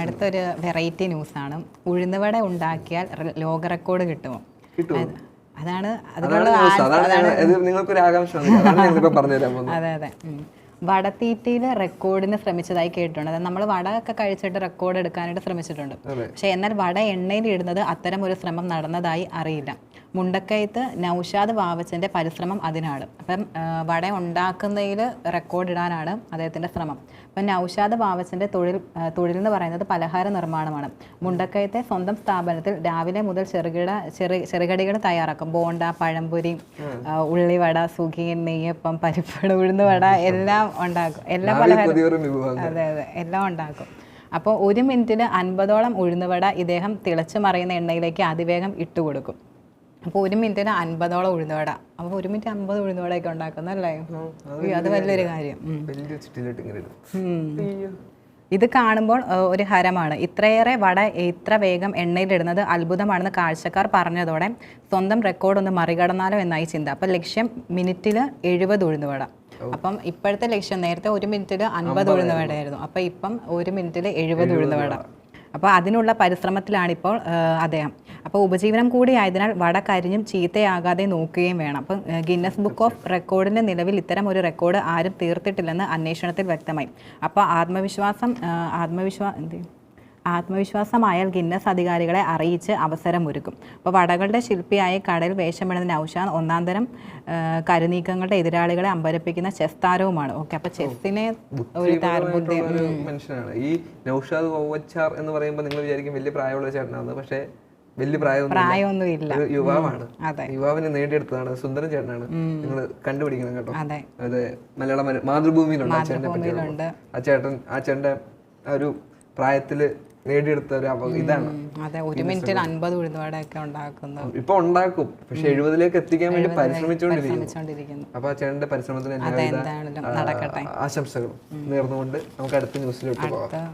അടുത്തൊരു variety news ആണ്. ഉഴുന്നുവട ഉണ്ടാക്കിയാൽ ലോക റെക്കോർഡ് കിട്ടുമോ? കിട്ടുമോ? അത് അതാണ് അതെ അതെ. വടത്തീറ്റയിൽ റെക്കോർഡിന് ശ്രമിച്ചതായി കേട്ടിട്ടുണ്ട്. അതായത് നമ്മൾ വട ഒക്കെ കഴിച്ചിട്ട് റെക്കോർഡ് എടുക്കാനായിട്ട് ശ്രമിച്ചിട്ടുണ്ട്. പക്ഷേ എന്നാൽ വട എണ്ണയിൽ ഇടുന്നത് അത്തരം ഒരു ശ്രമം നടന്നതായി അറിയില്ല. മുണ്ടക്കയത്ത് നൗഷാദ് വാവച്ചന്റെ പരിശ്രമം അതിനാണ്. അപ്പം വട ഉണ്ടാക്കുന്നതിൽ റെക്കോർഡ് ഇടാനാണ് അദ്ദേഹത്തിന്റെ ശ്രമം. അപ്പം നൗഷാദ് വാവച്ചന്റെ തൊഴിൽ തൊഴിൽ എന്ന് പറയുന്നത് പലഹാര നിർമ്മാണമാണ്. മുണ്ടക്കയത്തെ സ്വന്തം സ്ഥാപനത്തിൽ രാവിലെ മുതൽ ചെറുകിട ചെറു ചെറുകടികൾ തയ്യാറാക്കും. ബോണ്ട പഴംപൊരി ഉള്ളിവട സുഖിയൻ നെയ്യപ്പം പരിപ്പട ഉഴുന്നുവട എല്ലാം ഉണ്ടാക്കും. എല്ലാ പലഹാരം അതെ അതെ. എല്ലാം ഉണ്ടാക്കും. അപ്പോൾ ഒരു മിനിറ്റിൽ അൻപതോളം ഉഴുന്നുവട ഇദ്ദേഹം തിളച്ചു മറിയുന്ന എണ്ണയിലേക്ക് അതിവേഗം ഇട്ട് കൊടുക്കും അപ്പോൾ ഒരു മിനിറ്റിന് അൻപതോളം ഉഴുന്നുവട. അപ്പോൾ ഒരു മിനിറ്റ് അമ്പത് ഉഴുന്നുവടയൊക്കെ ഉണ്ടാക്കുന്നല്ലേ അത് വലിയൊരു കാര്യം. ഇത് കാണുമ്പോൾ ഒരു ഹരമാണ്. ഇത്രയേറെ വട ഇത്ര വേഗം എണ്ണയിലിടുന്നത് അത്ഭുതമാണെന്ന് കാഴ്ചക്കാർ പറഞ്ഞതോടെ സ്വന്തം റെക്കോർഡ് ഒന്ന് മറികടന്നാലോ എന്നായി ചിന്ത. അപ്പം ലക്ഷ്യം മിനിറ്റിൽ എഴുപത് ഉഴുന്നുവട. അപ്പം ഇപ്പോഴത്തെ ലക്ഷ്യം നേരത്തെ ഒരു മിനിറ്റിൽ അൻപത് ഉഴുന്നുവടയായിരുന്നു. അപ്പം ഇപ്പം ഒരു മിനിറ്റിൽ എഴുപത് ഉഴുന്നുവട. അപ്പോൾ അതിനുള്ള പരിശ്രമത്തിലാണിപ്പോൾ അദ്ദേഹം. അപ്പോൾ ഉപജീവനം കൂടി ആയതിനാൽ വട കരിഞ്ഞും ചീത്തയാകാതെ നോക്കുകയും വേണം. അപ്പം ഗിന്നസ് ബുക്ക് ഓഫ് റെക്കോർഡിന്റെ നിലവിൽ ഇത്തരം ഒരു റെക്കോർഡ് ആരും തീർത്തിട്ടില്ലെന്ന് അന്വേഷണത്തിൽ വ്യക്തമായി. അപ്പോൾ ആത്മവിശ്വാസം ആത്മവിശ്വാസം ആത്മവിശ്വാ എന്ത്? ആത്മവിശ്വാസമായാൽ ഗിന്നസ് അധികാരികളെ അറിയിച്ച് അവസരമൊരുക്കും. അപ്പോൾ വടകളുടെ ശില്പിയായ കടൽ വേഷമിടുന്ന നൌഷാൻ ഒന്നാം തരം കരുനീക്കങ്ങളുടെ എതിരാളികളെ അമ്പരപ്പിക്കുന്ന ചെസ് താരവുമാണ്. ഓക്കെ അപ്പോൾ ചെസ്സിനെ ഒരു താരബുദ്ധി മനുഷ്യനാണ്. ഈ നൗഷാദ് എന്ന് പറയുമ്പോൾ നിങ്ങൾ വിചാരിക്കും വലിയ പ്രായമുള്ള ചേട്ടനാണ് പക്ഷേ വലിയ പ്രായമൊന്നും ഇല്ല യുവാവാണ്. യുവാവിനെ നേടിയെടുത്തതാണ്. സുന്ദരൻ ചേട്ടനാണ്. നിങ്ങൾ കണ്ടുപിടിക്കണം കേട്ടോ. അതെ. മലയാള മാതൃഭൂമിയിലുണ്ട് ആ ചേട്ടനെ പറ്റി ആ ചേട്ടൻ ആ ചേട്ടന്റെ ആ ഒരു പ്രായത്തിൽ നേടിയെടുത്ത ഒരു ഇതാണ്. അതെ ഒരു മിനിറ്റിൽ അൻപത് ഉഴുന്നുവടയൊക്കെ ഉണ്ടാക്കുന്നു. ഇപ്പൊ ഉണ്ടാക്കും. പക്ഷെ എഴുപതിലേക്ക് എത്തിക്കാൻ വേണ്ടി പരിശ്രമിച്ചുകൊണ്ടിരിക്കുന്നു. ശ്രമിച്ചുകൊണ്ടിരിക്കുന്നു അപ്പൊ ആ ചേട്ടന്റെ പരിശ്രമത്തിന് എല്ലാവിധ ആശംസകൾ നേർന്നുകൊണ്ട് നമുക്ക് അടുത്ത ന്യൂസിലോട്ട് പോകാം.